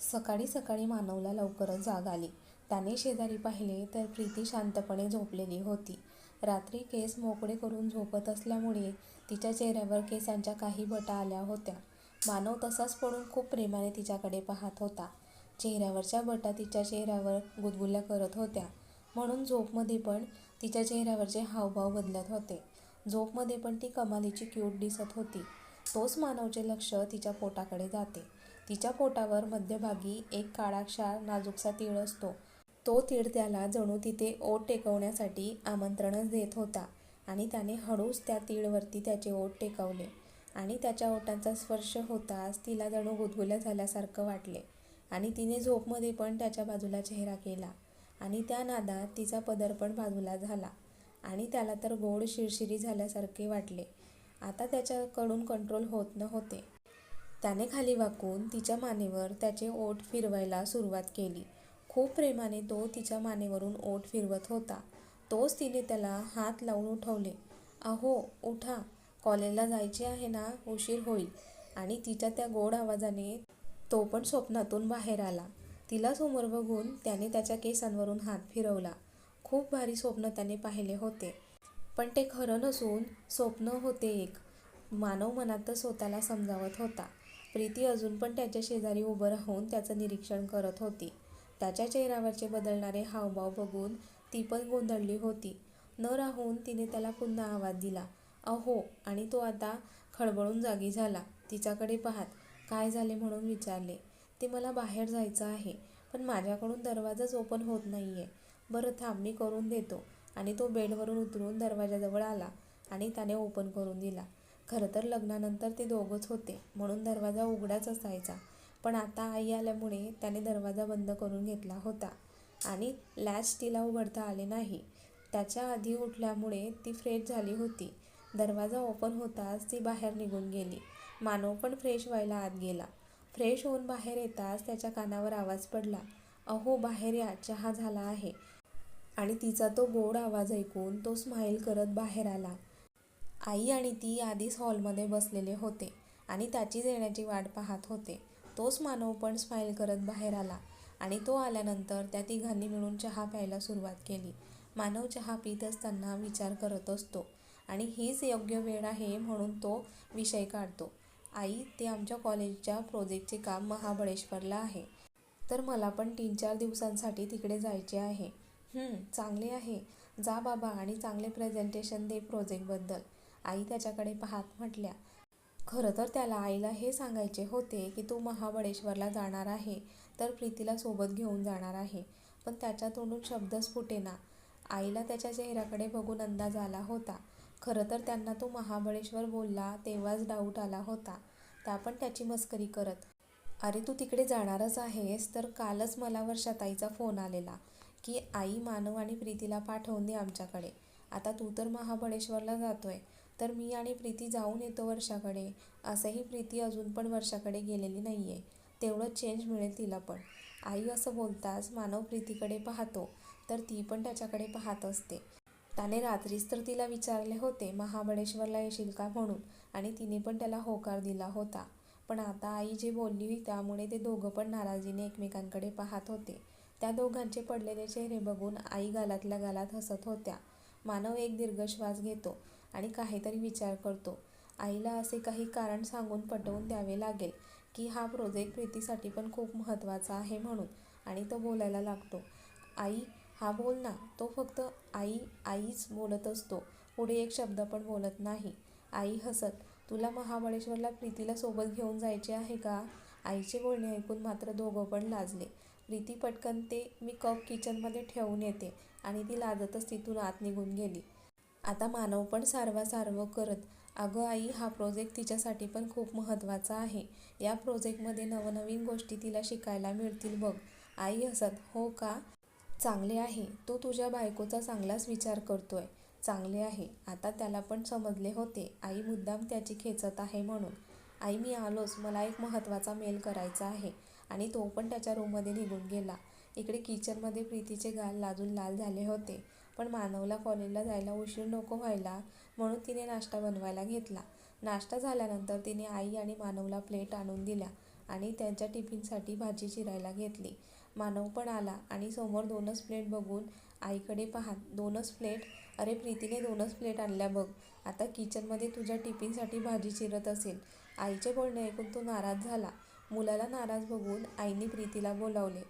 सकाळी सकाळी मानवला लवकरच जाग आली. त्याने शेजारी पाहिले तर प्रीती शांतपणे झोपलेली होती. रात्री केस मोकळे करून झोपत असल्यामुळे तिच्या चेहऱ्यावर केसांच्या काही बटा आल्या होत्या. मानव तसाच पडून खूप प्रेमाने तिच्याकडे पाहत होता. चेहऱ्यावरच्या बटा तिच्या चेहऱ्यावर गुदगुल्या करत होत्या. म्हणून झोपमध्ये पण तिच्या चेहऱ्यावरचे हावभाव बदलत होते. झोपमध्ये पण ती कमालीची क्यूट दिसत होती. तोच मानवचे लक्ष तिच्या पोटाकडे जाते. तिच्या पोटावर मध्यभागी एक काळाक्षार नाजूकसा तीळ असतो. तो तीळ त्याला जणू तिथे ओठ टेकवण्यासाठी आमंत्रणच देत होता आणि त्याने हळूच त्या तीळवरती त्याचे ओठ टेकवले आणि त्याच्या ओटांचा स्पर्श होताच तिला जणू गुदगुल्या झाल्यासारखं वाटले आणि तिने झोपमध्ये पण त्याच्या बाजूला चेहरा केला आणि त्या नादात तिचा पदर पण बाजूला झाला आणि त्याला तर गोड शिरशिरी झाल्यासारखे वाटले. आता त्याच्याकडून कंट्रोल होत नव्हते. त्याने खाली वाकून तिच्या मानेवर त्याचे ओठ फिरवायला सुरुवात केली. खूप प्रेमाने तो तिच्या मानेवरून ओठ फिरवत होता. तोच तिने त्याला हात लावून उठवले. "अहो, उठा. कॉलेजला जायचे आहे ना, उशीर होईल. आणि तिच्या त्या गोड आवाजाने तो पण स्वप्नातून बाहेर आला. तिला समोर बघून त्याने त्याच्या केसांवरून हात फिरवला. खूप भारी स्वप्न त्याने पाहिले होते. पण ते खरं नसून स्वप्न होते एक. मानव मनातच स्वतःला समजावत होता. प्रीती अजून पण त्याच्या शेजारी उभं राहून त्याचं निरीक्षण करत होती. त्याच्या चेहऱ्यावरचे बदलणारे हावभाव बघून ती पण गोंधळली होती. न राहून तिने त्याला पुन्हा आवाज दिला, "अहो" आणि तो आता खळबळून जागी झाला. तिच्याकडे पाहत, "काय झाले म्हणून विचारले. "ते मला बाहेर जायचं आहे. पण माझ्याकडून दरवाजाच ओपन होत नाही आहे "बरं थांब मी करून देतो" आणि तो बेडवरून उतरून दरवाजाजवळ आला आणि त्याने ओपन करून दिला. खरं तर लग्नानंतर ते दोघंच होते म्हणून दरवाजा उघडाच असायचा. पण आता आई आल्यामुळे त्याने दरवाजा बंद करून घेतला होता आणि लॅच तिला उघडता आले नाही. त्याच्या आधी उठल्यामुळे ती फ्रेश झाली होती. दरवाजा ओपन होताच ती बाहेर निघून गेली. मानव पण फ्रेश व्हायला आत गेला. फ्रेश होऊन बाहेर येताच त्याच्या कानावर आवाज पडला, "अहो बाहेर या, चहा झाला आहे. आणि तिचा तो गोड आवाज ऐकून तो स्माईल करत बाहेर आला. आई आणि ती आधीच हॉलमध्ये बसलेले होते आणि त्याचीच येण्याची वाट पाहत होते. तोच मानव पण स्माईल करत बाहेर आला आणि तो आल्यानंतर त्या तिघांनी मिळून चहा प्यायला सुरुवात केली. मानव चहा पीत असताना विचार करत असतो आणि हीच योग्य वेळ आहे म्हणून तो विषय काढतो, "आई, ते आमच्या कॉलेजच्या प्रोजेक्टचे काम महाबळेश्वरला आहे. तर मला पण तीन-चार दिवसांसाठी तिकडे जायचे आहे. चांगले आहे. जा बाबा आणि चांगले प्रेझेंटेशन दे प्रोजेक्टबद्दल" आई त्याच्याकडे पाहत म्हटल्या. खरं तर त्याला आईला हे सांगायचे होते की तू महाबळेश्वरला जाणार आहे तर प्रीतीला सोबत घेऊन जाणार आहे. पण त्याच्या तोंडून शब्दच फुटेना. आईला त्याच्या चेहऱ्याकडे बघून अंदाज आला होता. खरं तर त्यांना तो महाबळेश्वर बोलला तेव्हाच डाऊट आला होता. त्या पण त्याची मस्करी करत. "अरे तू तिकडे जाणारच आहेस तर कालच मला वर्षाताईचा फोन आलेला की आई मानव आणि प्रीतीला पाठवून दे आमच्याकडे. आता तू तर महाबळेश्वरला जातोय तर मी आणि प्रीती जाऊन येतो वर्षाकडे. असंही प्रीती अजून पण वर्षाकडे गेलेली नाही आहे तेवढं चेंज मिळेल तिला पण." आई असं बोलताच मानव प्रीतीकडे पाहतो तर ती पण त्याच्याकडे पाहत असते. त्याने रात्रीच तर तिला विचारले होते महाबळेश्वरला येशील का म्हणून आणि तिने पण त्याला होकार दिला होता. पण आता आई जे बोलली त्यामुळे ते दोघं पण नाराजीने एकमेकांकडे पाहत होते. त्या दोघांचे पडलेले चेहरे बघून आई गालातल्या गालात हसत होत्या. मानव एक दीर्घ श्वास घेतो आणि काहीतरी विचार करतो. आईला असे काही कारण सांगून पटवून द्यावे लागेल की हा प्रोजेक्ट प्रीतीसाठी पण खूप महत्त्वाचा आहे म्हणून आणि तो बोलायला लागतो, "आई, हा बोल ना" तो फक्त आई आईच बोलत असतो. पुढे एक शब्द पण बोलत नाही. आई हसत, "तुला महाबळेश्वरला प्रीतीला सोबत घेऊन जायचे आहे का?" आईचे बोलणे ऐकून मात्र दोघं पण लाजले. प्रीती पटकन ते मी कप किचनमध्ये ठेवून येते आणि ती लाजतच तिथून आत निघून गेली. आता मानव पण सारवासारव करत, "अगं आई हा प्रोजेक्ट तिच्यासाठी पण खूप महत्त्वाचा आहे. या प्रोजेक्टमध्ये नवनवीन गोष्टी तिला शिकायला मिळतील बघ." आई हसत, "हो का? चांगले आहे. तो तुझ्या बायकोचा चांगलाच विचार करतोय. चांगले आहे." आता त्याला पण समजले होते आई मुद्दाम त्याची खेचत आहे म्हणून. "आई मी आलोच मला एक महत्त्वाचा मेल करायचा आहे" आणि तो पण त्याच्या रूममध्ये निघून गेला. इकडे किचनमध्ये प्रीतीचे गाल लाजून लाल झाले होते. पण मानवला कॉलेजला जायला उशीर नको व्हायला म्हणून तिने नाश्ता बनवायला घेतला. नाश्ता झाल्यानंतर तिने आई आणि मानवला प्लेट आणून दिल्या आणि त्यांच्या टिफिनसाठी भाजी चिरायला घेतली. मानव पण आला आणि समोर दोनच प्लेट बघून आईकडे पाहत दोनच प्लेट? अरे प्रीतीने दोनच प्लेट आणल्या बघ. आता किचनमध्ये तुझ्या टिफिनसाठी भाजी चिरत असेल. आईचे बोलणे ऐकून तो नाराज झाला. मुलाला नाराज बघून आईने प्रीतीला बोलावले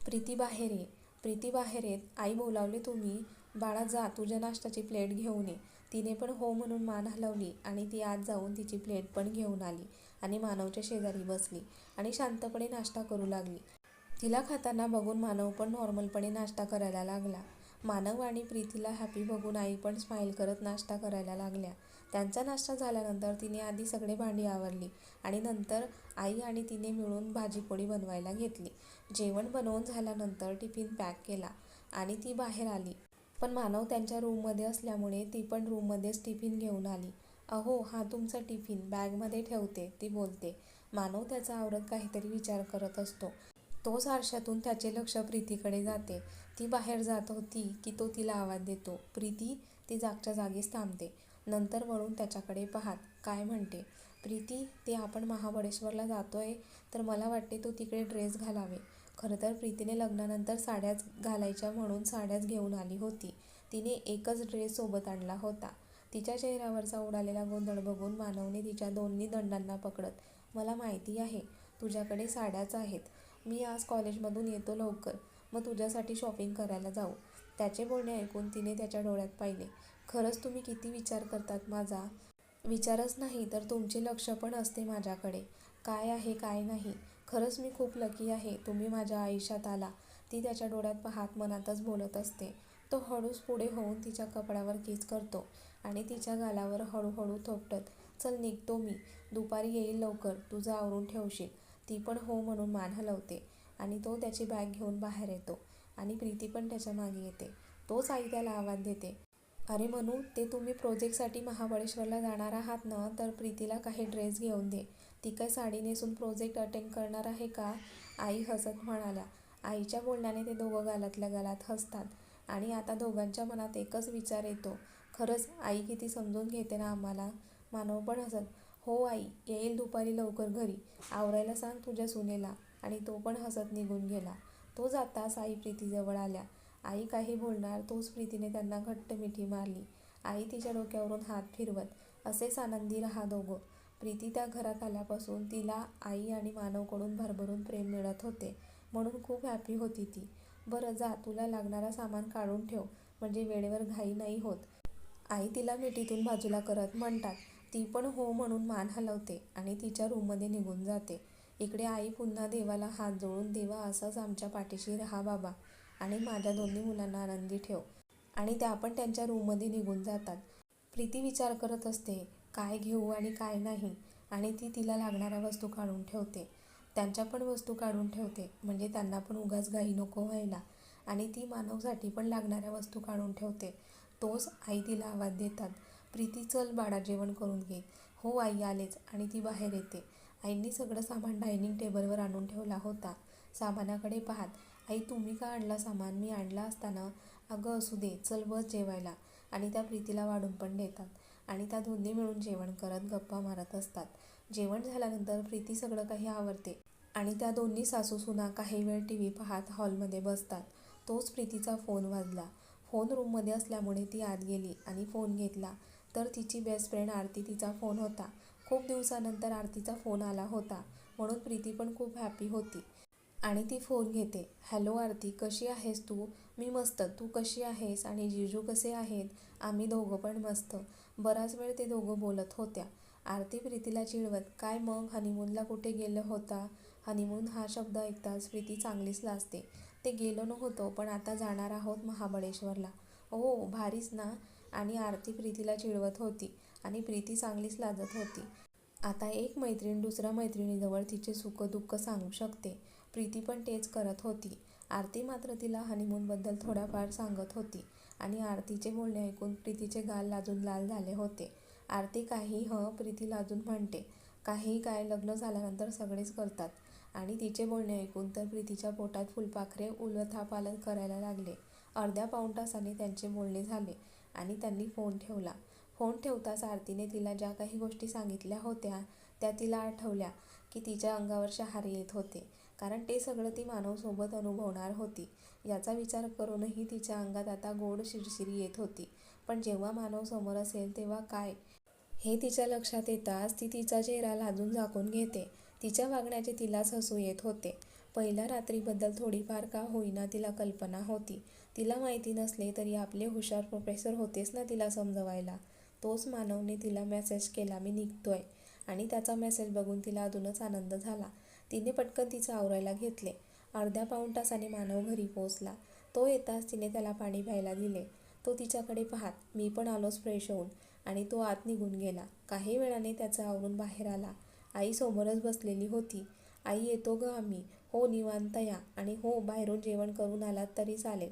प्रीती बाहेर ये. प्रीती बाहेर येत. आई बोलावले तुम्ही बाळा जा तुझ्या नाश्त्याची प्लेट घेऊन ये. तिने पण हो म्हणून मान हलवली आणि ती आत जाऊन तिची प्लेट पण घेऊन आली आणि मानवच्या शेजारी बसली आणि शांतपणे नाश्ता करू लागली. तिला खाताना बघून मानव पण नॉर्मलपणे नाश्ता करायला लागला. मानव आणि प्रीतीला हॅपी बघून आई पण स्माईल करत नाश्ता करायला लागल्या. त्यांचा नाश्ता झाल्यानंतर तिने आधी सगळे भांडी आवरली आणि नंतर आई आणि तिने मिळून भाजीपोळी बनवायला घेतली. जेवण बनवून झाल्यानंतर टिफिन पॅक केला आणि ती बाहेर आली. पण मानव त्यांच्या रूममध्ये असल्यामुळे ती पण रूममध्येच टिफिन घेऊन आली. अहो हा तुमचा टिफिन बॅगमध्ये ठेवते ती बोलते. मानव त्याचा आवरत काहीतरी विचार करत असतो. तोच आरशातून त्याचे लक्ष प्रीतीकडे जाते. ती बाहेर जात होती की तो तिला आवाज देतो. प्रीती ती जागच्या जागीच थांबते. नंतर वळून त्याच्याकडे पाहात काय म्हणते? प्रीती ते आपण महाबळेश्वरला जातोय तर मला वाटते तू तिकडे ड्रेस घालावे. खरं तर प्रीतीने लग्नानंतर साड्याच घालायच्या म्हणून साड्याच घेऊन आली होती. तिने एकच ड्रेस सोबत आणला होता. तिच्या चेहऱ्यावरचा उडालेला गोंधळ बघून मानवने तिच्या दोन्ही दंडांना पकडत मला माहिती आहे तुझ्याकडे साड्याच आहेत. मी आज कॉलेजमधून येतो लवकर. मग तुझ्यासाठी शॉपिंग करायला जाऊ. त्याचे बोलणे ऐकून तिने त्याच्या डोळ्यात पाहिले. खरंच तुम्ही किती विचार करतात माझा? विचारच नाही तर तुमचे लक्ष पण असते माझ्याकडे. काय आहे काय नाही. खरंच मी खूप लकी आहे. तुम्ही माझ्या आयुष्यात आला. ती त्याच्या डोळ्यात पाहात मनातच बोलत असते. तो हळूच पुढे होऊन तिच्या कपड्यावर किस करतो आणि तिच्या गालावर हळूहळू थोपटत चल निघतो मी. दुपारी येईल लवकर. तुझं आवरून ठेवशील. ती पण हो म्हणून मान हलवते आणि तो त्याची बॅग घेऊन बाहेर येतो आणि प्रीती पण त्याच्यामागे येते. तोच आई त्याला आवाज देते. अरे म्हणू ते तुम्ही प्रोजेक्टसाठी महाबळेश्वरला जाणार आहात ना तर प्रीतीला काही ड्रेस घेऊन दे. ती काय साडी नेसून प्रोजेक्ट अटेंड करणार आहे का? आई हसत म्हणाल्या. आईच्या बोलण्याने ते दोघं गालातल्या गालात हसतात आणि आता दोघांच्या मनात एकच विचार येतो. खरंच आई किती समजून घेते ना आम्हाला? मानव पण हसत. हो आई येईल दुपारी लवकर घरी. आवरायला सांग तुझ्या सुनेला. आणि तो पण हसत निघून गेला. तो जाताच आई प्रीतीजवळ आल्या. आई काही बोलणार तोच प्रीतीने त्यांना घट्ट मिठी मारली. आई तिच्या डोक्यावरून हात फिरवत असेच आनंदी राहा दोघं. प्रीती त्या घरात आल्यापासून तिला आई आणि मानवकडून भरभरून प्रेम मिळत होते. म्हणून खूप हॅपी होती ती. बरं जा तुला लागणारा सामान काढून ठेव. म्हणजे वेळेवर घाई नाही होत. आई तिला मिठीतून बाजूला करत म्हणतात ती पण हो म्हणून मान हलवते आणि तिच्या रूममध्ये निघून जाते. इकडे आई पुन्हा देवाला हात जोडून देवा असाच आमच्या पाठीशी राहा बाबा. आणि माझ्या दोन्ही मुलांना आनंदी ठेव. आणि त्या पण त्यांच्या रूममध्ये निघून जातात. प्रीती विचार करत असते काय घेऊ आणि काय नाही आणि ती तिला लागणाऱ्या वस्तू काढून ठेवते. त्यांच्या पण वस्तू काढून ठेवते म्हणजे त्यांना पण उगाच घाई नको व्हायला. आणि ती मानवसाठी पण लागणाऱ्या वस्तू काढून ठेवते. तोच आई तिला आवाज देतात प्रीती चल बाळा जेवण करून घे. हो आई आलेच. आणि ती बाहेर येते. आईंनी सगळं सामान डायनिंग टेबलवर आणून ठेवला होता. सामानाकडे पाहत आई तुम्ही का आणला सामान? मी आणला असताना अगं असू दे चल बस जेवायला. आणि त्या प्रीतीला वाढून पण देतात. आणि त्या दोन्ही मिळून जेवण करत गप्पा मारत असतात. जेवण झाल्यानंतर प्रीती सगळं काही आवरते आणि त्या दोन्ही सासू सुना काही वेळ टी व्ही पाहत हॉलमध्ये बसतात. तोच प्रीतीचा फोन वाजला. फोन रूममध्ये असल्यामुळे ती आत गेली आणि फोन घेतला. तर तिची बेस्ट फ्रेंड आरती तिचा फोन होता. खूप दिवसानंतर आरतीचा फोन आला होता. म्हणून प्रीती पण खूप हॅपी होती. आणि ती फोन घेते. हॅलो आरती कशी आहेस तू? मी मस्त. तू कशी आहेस? आणि जिजू कसे आहेत? आम्ही दोघं पण मस्त. बराच वेळ ते दोघं बोलत होत्या. आरती प्रीतीला चिडवत काय मग? हनीमूनला कुठे गेलं होता? हनीमून हा शब्द ऐकताच प्रीती चांगलीच लाजते. ते गेलो नव्हतो पण आता जाणार आहोत महाबळेश्वरला. ओ भारीच ना. आणि आरती प्रीतीला चिडवत होती आणि प्रीती चांगलीच लाजत होती. आता एक मैत्रीण दुसऱ्या मैत्रिणीजवळ तिचे सुख दुःख सांगू शकते. प्रीती पण तेच करत होती. आरती मात्र तिला हनीमूनबद्दल थोड्याफार सांगत होती. आणि आरतीचे बोलणे ऐकून प्रीतीचे गाल लाजून लाल झाले होते. आरती काही ह प्रीती लाजून म्हणते. काही काय लग्न झाल्यानंतर सगळेच करतात. आणि तिचे बोलणे ऐकून तर प्रीतीच्या पोटात फुलपाखरे उलथापालन करायला लागले. अर्ध्या पाऊण तासाने त्यांचे बोलणे झाले आणि त्यांनी फोन ठेवला. फोन ठेवताच आरतीने तिला ज्या काही गोष्टी सांगितल्या होत्या त्या तिला आठवल्या की तिच्या अंगावर शहार येत होते. कारण ते सगळं ती मानवसोबत अनुभवणार होती. याचा विचार करूनही तिच्या अंगात आता गोड शिरशिरी येत होती. पण जेव्हा मानव समोर असेल तेव्हा काय? हे तिच्या लक्षात येताच ती तिचा चेहरा लाजून झाकून घेते. तिच्या वागण्याचे तिलाच हसू येत होते. पहिल्या रात्रीबद्दल थोडीफार का होईना तिला कल्पना होती. तिला माहिती नसले तरी आपले हुशार प्रोफेसर होतेच ना तिला समजवायला. तोच मानवने तिला मेसेज केला मी निघतोय. आणि त्याचा मेसेज बघून तिला अजूनच आनंद झाला. तिने पटकन तिचं आवरायला घेतले. अर्ध्या पाऊण तासाने मानव घरी पोहोचला. तो येताच तिने त्याला पाणी प्यायला दिले. तो तिच्याकडे पाहत मी पण आलोच फ्रेश होऊन. आणि तो आत निघून गेला. काही वेळाने त्याचा आवरून बाहेर आला. आई समोरच बसलेली होती. आई येतो ग आम्ही. हो निवांत या. आणि हो बाहेरून जेवण करून आलात तरी चालेल.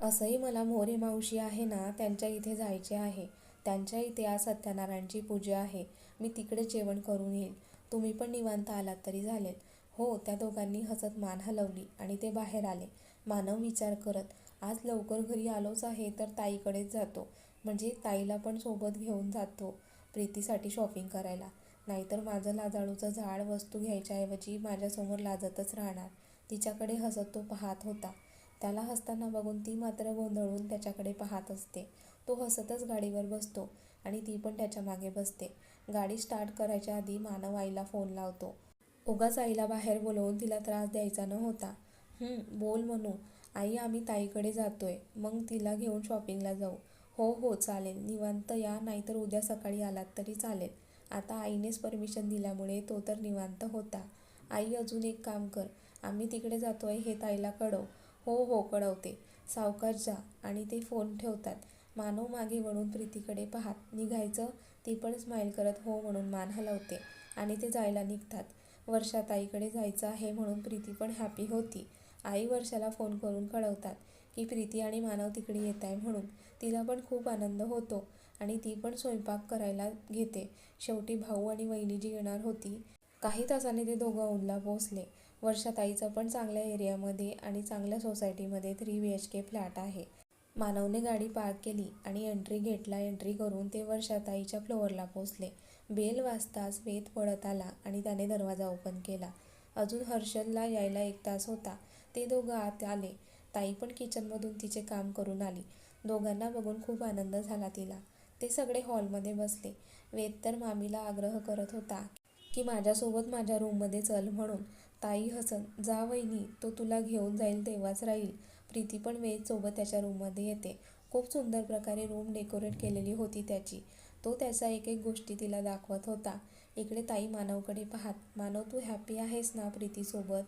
असंही मला मोरे मावशी आहे ना त्यांच्या इथे जायचे आहे. त्यांच्या इथे आज सत्यनारायणची पूजा आहे. मी तिकडे जेवण करून येईल तुम्ही पण निवांत आलात तरी चालेल. हो त्या दोघांनी हसत मान हलवली आणि ते बाहेर आले. मानव विचार करत आज लवकर घरी आलोच आहे तर ताईकडेच जातो. म्हणजे ताईला पण सोबत घेऊन जातो प्रीतीसाठी शॉपिंग करायला. नाहीतर माझं लाजाळूचं झाड वस्तू घ्यायच्याऐवजी माझ्यासमोर लाजतच राहणार. तिच्याकडे हसत तो पाहत होता. त्याला हसताना बघून ती मात्र गोंधळून त्याच्याकडे पाहत असते. तो हसतच गाडीवर बसतो आणि ती पण त्याच्यामागे बसते. गाडी स्टार्ट करायच्या आधी मानव आईला फोन लावतो. उगाच आईला बाहेर बोलवून तिला त्रास द्यायचा नव्हता. बोल म्हणू. आई आम्ही ताईकडे जातोय. मग तिला घेऊन शॉपिंगला जाऊ. हो हो चालेल. निवांत या नाहीतर उद्या सकाळी आलात तरी चालेल. आता आईनेच परमिशन दिल्यामुळे तो तर निवांत होता. आई अजून एक काम कर. आम्ही तिकडे जातोय हे ताईला कळव. हो हो कळवते. सावकाश जा. आणि ते फोन ठेवतात. मानव मागे वळून प्रीतीकडे पाहात निघायचं ती पण स्माईल करत हो म्हणून मान हलवते आणि ते जायला निघतात. वर्षा ताईकडे जायचं आहे म्हणून प्रीती पण हॅपी होती. आई वर्षाला फोन करून कळवतात की प्रीती आणि मानव तिकडे येत आहे म्हणून. तिला पण खूप आनंद होतो आणि ती पण स्वयंपाक करायला घेते. शेवटी भाऊ आणि वहिनी जी येणार होती काही तासाने ते दोघं औंधला पोहोचले. वर्षाताईचं पण चांगल्या एरियामध्ये आणि चांगल्या सोसायटीमध्ये three B H K flat आहे. मानवने गाडी पार्क केली आणि एंट्री गेटला एंट्री करून ते वर्षाताईच्या फ्लोअरला पोचले बेल वाजताच वेत पडत आला आणि त्याने दरवाजा ओपन केला. अजून हर्षलला यायला एक तास होता. ते दोघं आत आले. ताई पण किचनमधून तिचे काम करून आली. दोघांना बघून खूप आनंद झाला तिला. ते सगळे हॉलमध्ये बसले. वेद तर मामीला आग्रह करत होता की माझ्यासोबत माझ्या रूममध्ये चल म्हणून. ताई हसन जा वहिनी तो तुला घेऊन जाईल तेव्हाच राहील. प्रीती पण वेदसोबत त्याच्या रूममध्ये येते. खूप सुंदर प्रकारे रूम डेकोरेट केलेली होती त्याची. तो त्याचा एक एक गोष्टी तिला दाखवत होता. इकडे ताई मानवकडे पाहत मानव तू हॅपी आहेस ना प्रीतीसोबत?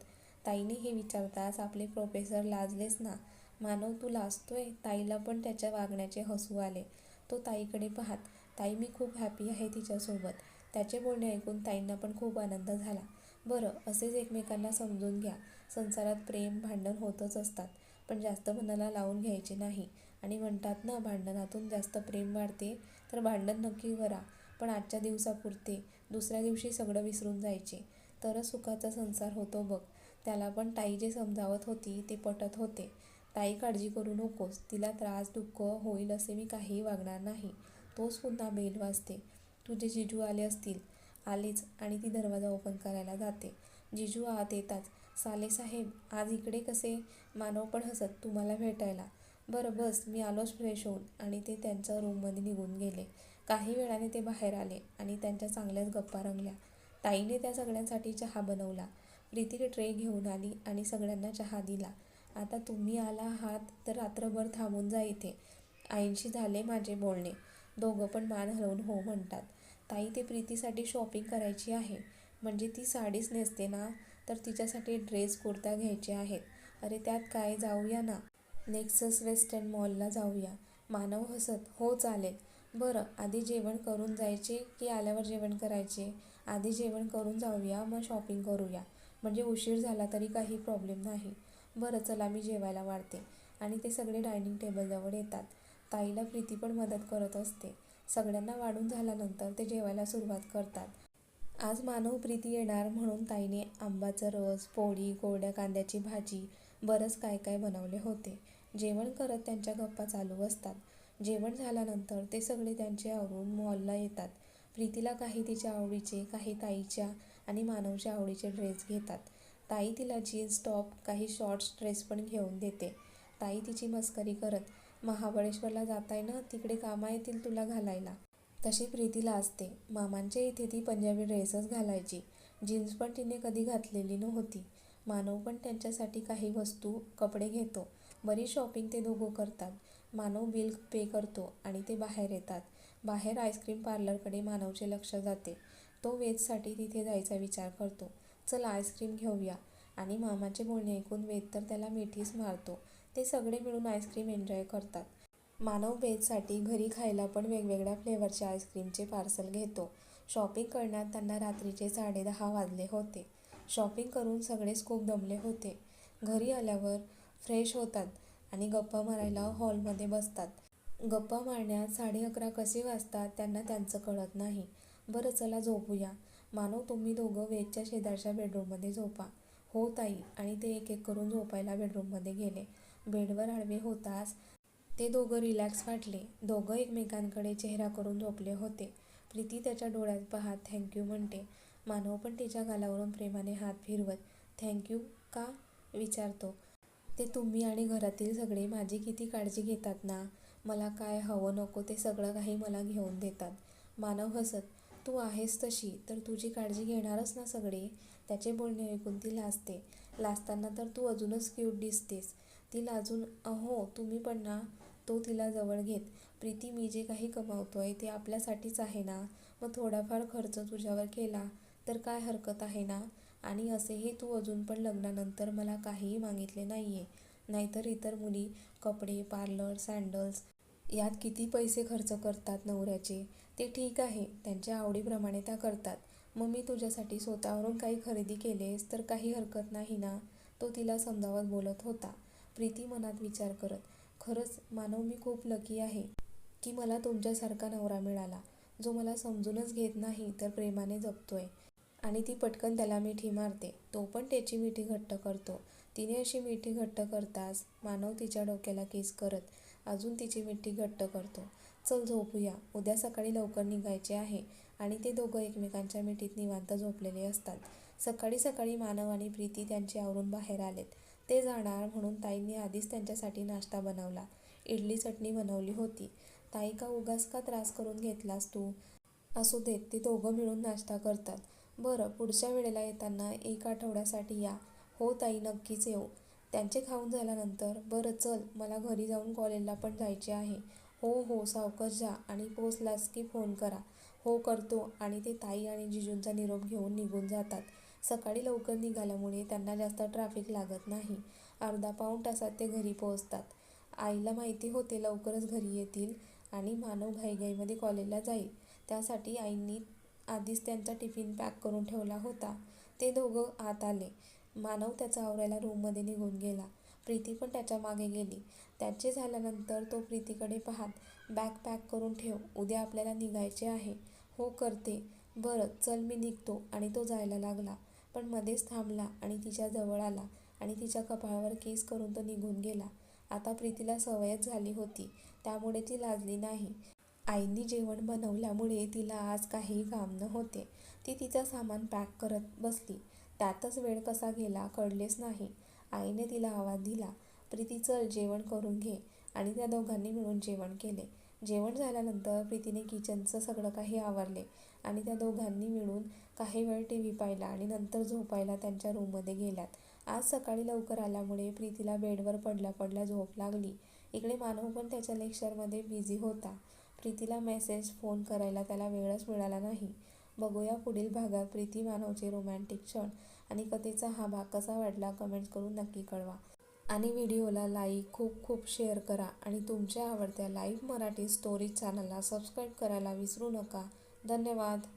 ताईने हे विचारताच आपले प्रोफेसर लाजलेच ना. मानव तू लाजतोय? ताईला पण त्याच्या वागण्याचे हसू आले. तो ताईकडे पाहत ताई मी खूप हॅपी आहे तिच्यासोबत. त्याचे बोलणे ऐकून ताईंना पण खूप आनंद झाला. बरं असेच एकमेकांना समजून घ्या. संसारात प्रेम भांडण होतच असतात. पण जास्त मनाला लावून घ्यायचे नाही. आणि म्हणतात ना भांडणातून जास्त प्रेम वाढते तर भांडण नक्की करा. पण आजच्या दिवसापुरते दुसऱ्या दिवशी सगळं विसरून जायचे. तरच सुखाचा संसार होतो बघ. त्याला पण ताई जे समजावत होती ते पटत होते. ताई काळजी करू नकोस. तिला त्रास दुःख होईल असे मी काहीही वागणार नाही. तोच पुन्हा बेल वाजते. तुझे जिजू आले असतील. आलेच आणि ती दरवाजा ओपन करायला जाते. जिजू आत येतात साले साहेब आज इकडे कसे? मानव पण हसत तुम्हाला भेटायला. बरं बस मी आलोच फ्रेश होऊन. आणि ते त्यांच्या रूममध्ये निघून गेले. काही वेळाने ते बाहेर आले आणि त्यांच्या चांगल्याच गप्पा रंगल्या. ताईने त्या सगळ्यांसाठी चहा बनवला. प्रीती ट्रे घेऊन आली आणि सगळ्यांना चहा दिला. आता तुम्ही आला आहात तर रात्रभर थांबून जा इथे. आईंशी झाले माझे बोलणे. दोघं पण मान हलवून हो म्हणतात. ताई ते प्रीतीसाठी शॉपिंग करायची आहे. म्हणजे ती साडीच नेसते ना? तर तिच्यासाठी ड्रेस कुर्ता घ्यायचे आहेत. अरे त्यात काय जाऊया ना? नेक्सस वेस्टर्न मॉलला जाऊया. मानव हसत हो चालेल. बरं आधी जेवण करून जायचे की आल्यावर जेवण करायचे? आधी जेवण करून जाऊया मग शॉपिंग करूया. म्हणजे उशीर झाला तरी काही प्रॉब्लेम नाही. बरं चला मी जेवायला वाढते. आणि ते सगळे डायनिंग टेबलजवळ येतात. ताईला प्रीती पण मदत करत असते. सगळ्यांना वाढून झाल्यानंतर ते जेवायला सुरुवात करतात. आज मानव प्रीती येणार म्हणून ताईने आंबाचा रस पोळी गोड्या कांद्याची भाजी बरंच काय काय बनवले होते. जेवण करत त्यांच्या गप्पा चालू असतात. जेवण झाल्यानंतर ते सगळे त्यांचे आवरून मॉलला येतात. प्रीतीला काही तिच्या आवडीचे काही ताईच्या आणि मानवच्या आवडीचे ड्रेस घेतात. ताई तिला जीन्स टॉप काही शॉर्ट्स ड्रेस पण घेऊन देते. ताई तिची मस्करी करत महाबळेश्वरला जाताय ना? तिकडे कामा येतील तुला घालायला. तशी प्रीतीला असते. मामांच्या इथे ती पंजाबी ड्रेसच घालायची. जीन्स पण तिने कधी घातलेली नव्हती. मानव पण त्यांच्यासाठी काही वस्तू कपडे घेतो. बरी शॉपिंग ते दोघं करतात. मानव बिल पे करतो आणि ते बाहेर येतात. बाहेर आईस्क्रीम पार्लरकडे मानवचे लक्ष जाते. तो वेदसाठी तिथे जायचा विचार करतो. चल आईस्क्रीम घेऊया. आणि मामाचे बोलणे ऐकून वेद तर त्याला मिठीच मारतो. ते सगळे मिळून आईस्क्रीम एन्जॉय करतात. मानव वेदसाठी घरी खायला पण वेगवेगळ्या फ्लेवरचे आईस्क्रीमचे पार्सल घेतो. शॉपिंग करण्यात त्यांना रात्रीचे साडेदहा वाजले होते. शॉपिंग करून सगळेच खूप दमले होते. घरी आल्यावर फ्रेश होतात आणि गप्पा मारायला हॉलमध्ये बसतात. गप्पा मारण्यात साडे अकरा कसे वाजतात त्यांना त्यांचं कळत नाही. बरं चला झोपूया. मानव तुम्ही दोघं वेदच्या शेजारच्या बेडरूममध्ये झोपा. हो ताई. आणि ते एक एक करून झोपायला बेडरूममध्ये गेले. बेडवर आडवे होताच ते दोघं रिलॅक्स वाटले. दोघं एकमेकांकडे चेहरा करून झोपले होते. प्रीती त्याच्या डोळ्यात पाहत थँक्यू म्हणते. मानव पण तिच्या गालावरून प्रेमाने हात फिरवत थँक्यू का? विचारतो. ते तुम्ही आणि घरातील सगळे माझी किती काळजी घेतात ना? मला काय हवं नको ते सगळं काही मला घेऊन देतात. मानव हसत तू आहेस तशी तर तुझी काळजी घेणारच ना सगळे? त्याचे बोलणे ऐकून ती लाजते. लाजताना तर तू अजूनच क्यूट दिसतेस. ती लाजून अहो तुम्ही पण ना तो तिला जवळ घेत प्रीती मी जे काही कमावतोय ते आपल्यासाठीच आहे ना? मग थोडाफार खर्च तुझ्यावर केला तर काय हरकत आहे ना? आणि असेही तू अजून पण लग्नानंतर मला काहीही मागितले नाही आहे नाहीतर इतर मुली कपडे पार्लर सँडल्स यात किती पैसे खर्च करतात नवऱ्याचे? ते ठीक आहे त्यांच्या आवडीप्रमाणे त्या करतात. मग मी तुझ्यासाठी स्वतःवरून काही खरेदी केलेस तर काही हरकत नाही ना? तो तिला समजावत बोलत होता. प्रीती मनात विचार करत खरंच मानव मी खूप लकी आहे की मला तुमच्यासारखा नवरा मिळाला जो मला समजूनच घेत नाही तर प्रेमाने जपतोय. आणि ती पटकन त्याला मिठी मारते. तो पण त्याची मिठी घट्ट करतो. तिने अशी मिठी घट्ट करताच मानव तिच्या डोक्याला केस करत अजून तिची मिठी घट्ट करतो. चल झोपूया. उद्या सकाळी लवकर निघायचे आहे आणि ते दोघं एकमेकांच्या मिठीत निवांत झोपलेले असतात. सकाळी सकाळी मानव आणि प्रीती त्यांचे आवरून बाहेर आलेत. ते जाणार म्हणून ताईंनी आधीच त्यांच्यासाठी नाश्ता बनवला. इडली चटणी बनवली होती. ताई का उगाच का त्रास करून घेतलास तू? असू देत ते दोघं मिळून नाश्ता करतात. बरं पुढच्या वेळेला येताना एक आठवड्यासाठी या. हो ताई नक्कीच येऊ. त्यांचे खाऊन झाल्यानंतर बरं चल मला घरी जाऊन कॉलेजला पण जायचे आहे. हो हो सावकर जा आणि पोचलास की फोन करा. हो करतो. आणि ते ताई आणि जिजूंचा निरोप घेऊन निघून जातात. सकाळी लवकर निघाल्यामुळे त्यांना जास्त ट्रॅफिक लागत नाही. अर्धा पाऊण तासात ते घरी पोहोचतात. आईला माहिती होते लवकरच घरी येतील आणि मानव घाईघाईमध्ये कॉलेजला जाईल. त्यासाठी आईंनी आधीच त्यांचा टिफिन पॅक करून ठेवला होता. ते दोघं आत आले. मानव त्याचा आवरायला रूममध्ये निघून गेला. प्रीती पण त्याच्यामागे गेली. त्याचे झाल्यानंतर तो प्रीतीकडे पाहत बॅग पॅक करून ठेव. उद्या आपल्याला निघायचे आहे. हो करते. बरं. चल मी निघतो. आणि तो जायला लागला. पण मध्येच थांबला आणि तिच्या जवळ आला आणि तिच्या कपाळावर केस करून तो निघून गेला. आता प्रीतीला सवयच झाली होती. त्यामुळे ती लाजली नाही. आईंनी जेवण बनवल्यामुळे तिला आज काही काम न होते ती तिचं सामान पॅक करत बसली. त्यातच वेळ कसा गेला कळलेच नाही. आईने तिला आवाज दिला प्रीती चल जेवण करून घे. आणि त्या दोघांनी मिळून जेवण केले. जेवण झाल्यानंतर प्रीतीने किचनचं सगळं काही आवरले. आणि त्या दोघांनी मिळून काही वेळ टी व्ही पाहिला आणि नंतर झोपायला त्यांच्या रूममध्ये गेल्यात. आज सकाळी लवकर आल्यामुळे प्रीतीला बेडवर पडल्या पडल्या झोप लागली. इकडे मानव पण त्याच्या लेक्चरमध्ये बिझी होता. प्रीतीला मेसेज फोन करायला त्याला वेळच मिळाला नाही. बघूया पुढील भागात प्रीती मानवचे रोमॅन्टिक क्षण आणि कथेचा हा भाग कसा वाटला कमेंट्स करून नक्की कळवा. आणि व्हिडिओला लाईक खूप खूप शेअर करा आणि तुमच्या आवडत्या लाईव्ह मराठी स्टोरीज चॅनलला सबस्क्राईब करायला विसरू नका. धन्यवाद.